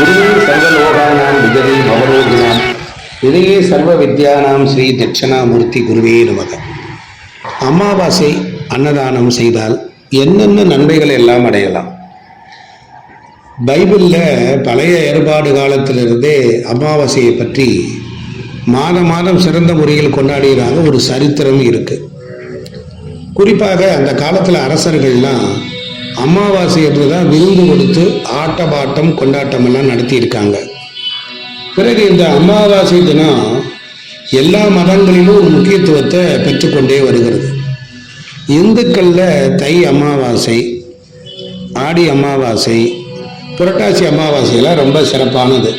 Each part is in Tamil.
குருவே சர்வலோகானாம் விஜயி அவரோகினாம் இதயே சர்வ வித்யானாம் ஸ்ரீ தட்சிணாமூர்த்தி குருவே நமக. அமாவாசை அன்னதானம் செய்தால் என்னென்ன நன்மைகள் எல்லாம் அடையலாம்? பைபிளில் பழைய ஏற்பாடு காலத்திலிருந்தே அமாவாசையை பற்றி மாதம் மாதம் சிறந்த முறையில் கொண்டாடுகிறாங்க ஒரு சரித்திரம் இருக்குது குறிப்பாக அந்த காலத்தில் அரசர்கள்லாம் அமாவாசை என்று தான் விருந்து கொடுத்து ஆட்டபாட்டம் கொண்டாட்டம் எல்லாம் நடத்தியிருக்காங்க. பிறகு இந்த அமாவாசை தினம் எல்லா மதங்களிலும் ஒரு முக்கியத்துவத்தை பெற்றுக்கொண்டே வருகிறது. இந்துக்களில் தை அமாவாசை ஆடி அமாவாசை புரட்டாசி அமாவாசையெல்லாம் ரொம்ப சிறப்பானது.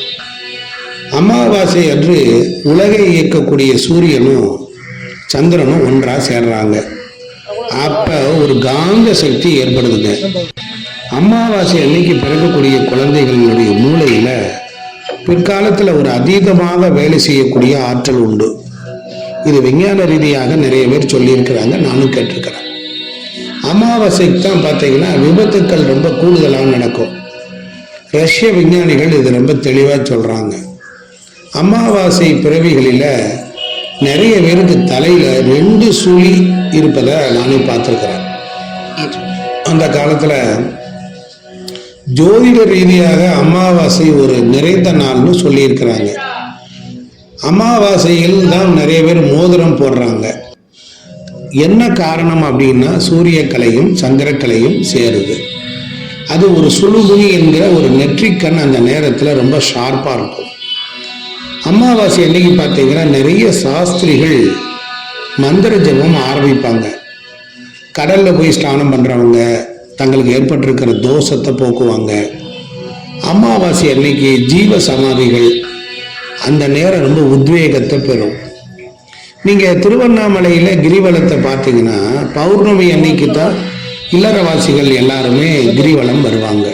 அமாவாசை அன்று உலகை இயக்கக்கூடிய சூரியனும் சந்திரனும் ஒன்றாக சேர்றாங்க. அப்ப ஒரு காந்த சக்தி ஏற்படுதுங்க. அமாவாசை அன்னைக்கு பிறக்கக்கூடிய குழந்தைகளுடைய மூளையில பிற்காலத்தில் ஒரு அதீதமாக வேலை செய்யக்கூடிய ஆற்றல் உண்டு. இது விஞ்ஞான ரீதியாக நிறைய பேர் சொல்லியிருக்கிறாங்க நானும் கேட்டிருக்கிறேன். அமாவாசைக்கு தான் பார்த்தீங்கன்னா விபத்துக்கள் ரொம்ப கூடுதலாக நடக்கும். ரஷ்ய விஞ்ஞானிகள் இது ரொம்ப தெளிவாக சொல்கிறாங்க அமாவாசை பிறவிகளில் நிறைய பேருக்கு தலையில் ரெண்டு சுழி இருப்பதை நானே பார்த்துருக்குறேன். அந்த காலத்தில் ஜோதிட ரீதியாக அமாவாசை ஒரு நிறைந்த நாள்னு சொல்லியிருக்கிறாங்க. அமாவாசையில் தான் நிறைய பேர் மோதிரம் போடுறாங்க. என்ன காரணம் அப்படின்னா சூரியக்கலையும் சந்திரக்கலையும் சேருது. அது ஒரு சுழுகுனி என்கிற ஒரு நெற்றிக்கண் அந்த நேரத்தில் ரொம்ப ஷார்ப்பாக இருக்கும். அமாவாசை அன்னைக்கு பார்த்தீங்கன்னா நிறைய சாஸ்திரிகள் மந்திர ஜபம் ஆரம்பிப்பாங்க. கடலில் போய் ஸ்நானம் பண்ணுறவங்க தங்களுக்கு ஏற்பட்டிருக்கிற தோஷத்தை போக்குவாங்க. அமாவாசை அன்னைக்கு ஜீவ சமாதிகள் அந்த நேரம் ரொம்ப உத்வேகத்தை பெறும். நீங்கள் திருவண்ணாமலையில் கிரிவலத்தை பார்த்தீங்கன்னா பௌர்ணமி அன்னைக்கு தான் இல்லறவாசிகள் எல்லாருமே கிரிவலம் வருவாங்க.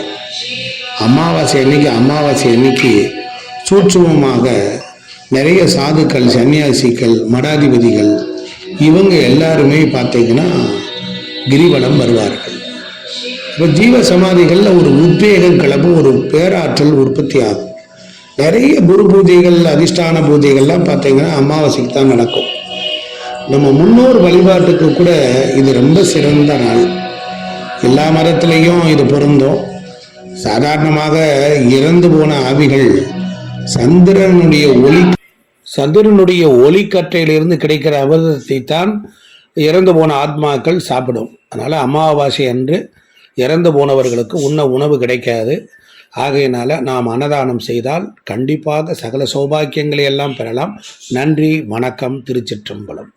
அமாவாசை அன்னைக்கு அமாவாசை அன்னைக்கு சூட்சுமமாக நிறைய சாதுக்கள் சன்னியாசிகள் மடாதிபதிகள் இவங்க எல்லாருமே பார்த்தீங்கன்னா கிரிவலம் வருவார்கள். இப்போ ஜீவ சமாதிகளில் ஒரு உத்வேகம் கிளம்பும் ஒரு பேராற்றல் உற்பத்தி ஆகும். நிறைய குரு பூஜைகள் அதிஷ்டான பூஜைகள்லாம் பார்த்தீங்கன்னா அமாவாசைக்கு தான் நடக்கும். நம்ம முன்னோர் வழிபாட்டுக்கு கூட இது ரொம்ப சிறந்த நாள். எல்லா மரத்துலேயும் இது பொருந்தும். சாதாரணமாக இறந்து போன ஆவிகள் சந்திரனுடைய ஒளி சந்திரனுடைய ஒளிக்கற்றையிலிருந்து கிடைக்கிற அமிர்தத்தை தான் இறந்து போன ஆத்மாக்கள் சாப்பிடும். அதனால் அமாவாசை அன்று இறந்து போனவர்களுக்கு உண்ண உணவு கிடைக்காது. ஆகையினால நாம் அன்னதானம் செய்தால் கண்டிப்பாக சகல சௌபாக்கியங்களை எல்லாம் பெறலாம். நன்றி வணக்கம் திருச்சிற்றம்பலம்.